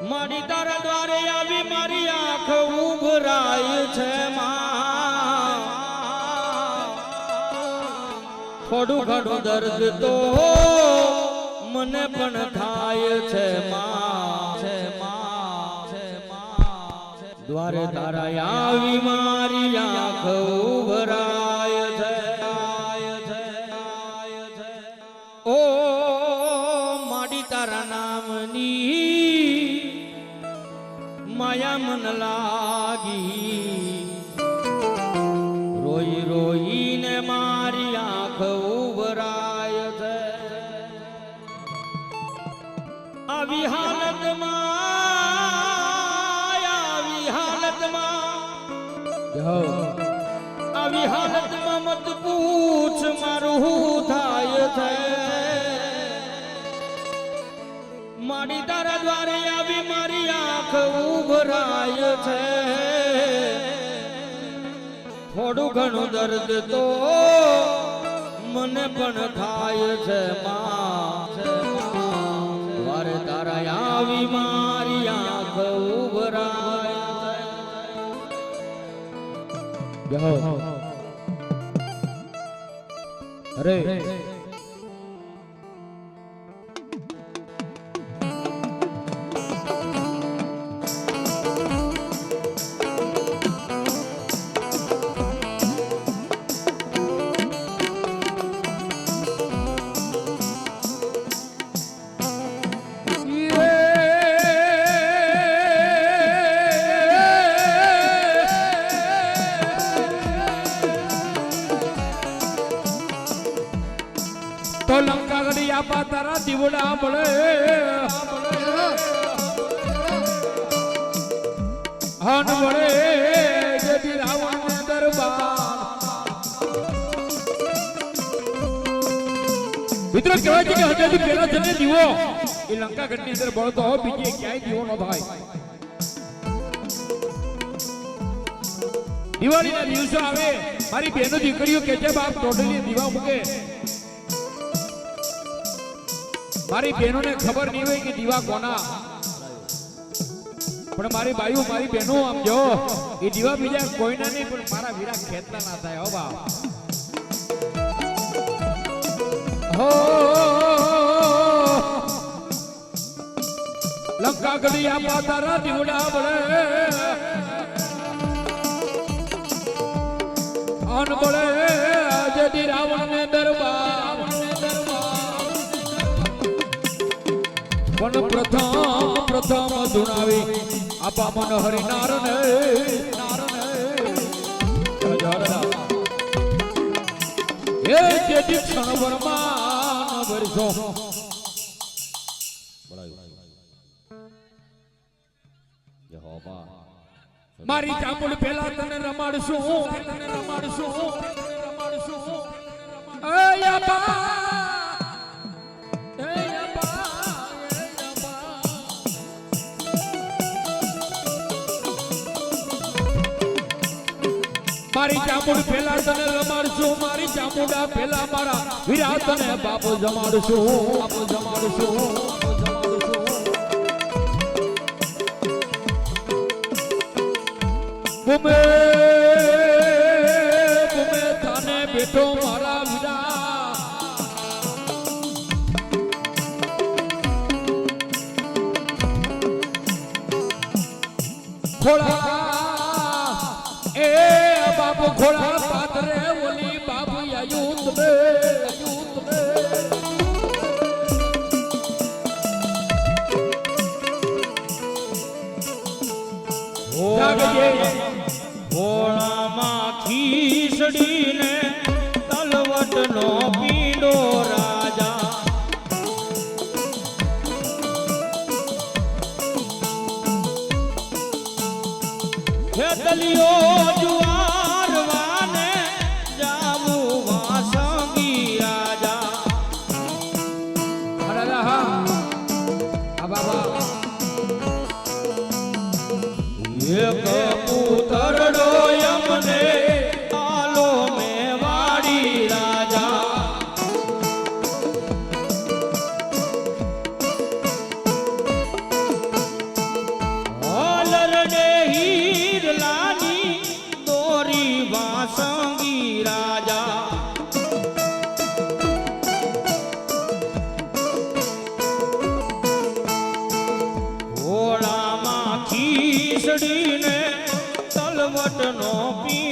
મારી તારા દ્વારે આવી મારી આંખ ઉભરાય છે થોડું ઘણું દર્દ તો મને પણ થાય છે દ્વારે તારા આવી મારી આંખ માયા મન લાગી. રોઈ રોઈને મારી આંખ ઉભરાય છે. આવી હાલતમાં આવી હાલતમાં આવી હાલતમાં મત પૂછ, મારું શું થાય છે? મારી તારા દ્વારે આવી મારી આંખ ઉભરાય છે. થોડું ઘણું દર્દ તો મને પણ થાય છે માં દ્વારે તારા આવી મારી આંખ ઉભરાય અરે. તો લંકા આપા તારા દીવડા મળે. હન મળે જેથી રાવણ દરબાર. મિત્રો, કહેવાય છે કે હજારથી પેલા છે દીવો. એ લંકા ગઢની અંદર બળતો હોય, બીજે ક્યાંય દીવો ન થાય. દિવાળીના દિવસો આવે. મારી બહેનો દીકરીઓ કે છે, બાપ ટોટલી દીવા મૂકે. મારી બહેનોને ખબર નહીં હોય કે દીવા કોના. પણ મારી બાયુ, મારી બહેનો, આમ જો, એ દીવા બીજા કોઈના નહીં, પણ મારા વીરા ખેતના ના થાય, હો બા હો લંકા ગળી આપા તારા દીવડા બળે અન બળે જેથી રાવણ ને પણ પ્રથમ પ્રથમ ધુણાવી આપા મન હરિ જેથી ક્ષણ વરમાન વરસો. મારી ચામુંડ પેલા તને રમાડશું. તને રમાડશું. તને રમાડશું મારી ચામુંડ પેલા તને રમાડશું, મારી ચામુંડા પેલા મારા વીરા તને બાપુ જમાડશું બાપુ જમાડશું. બુમે બુમે તને બેઠો મારા વિરા ખોળા ખોળા પાતરે ઓલી બાપુ આયુત મે આયુત મે. જાગજે ભોળામાં ખીસડીને તલવટનો પીડો રાજા. ખેતલિયો જુવાર ખીચડીને તલવટનો રાજા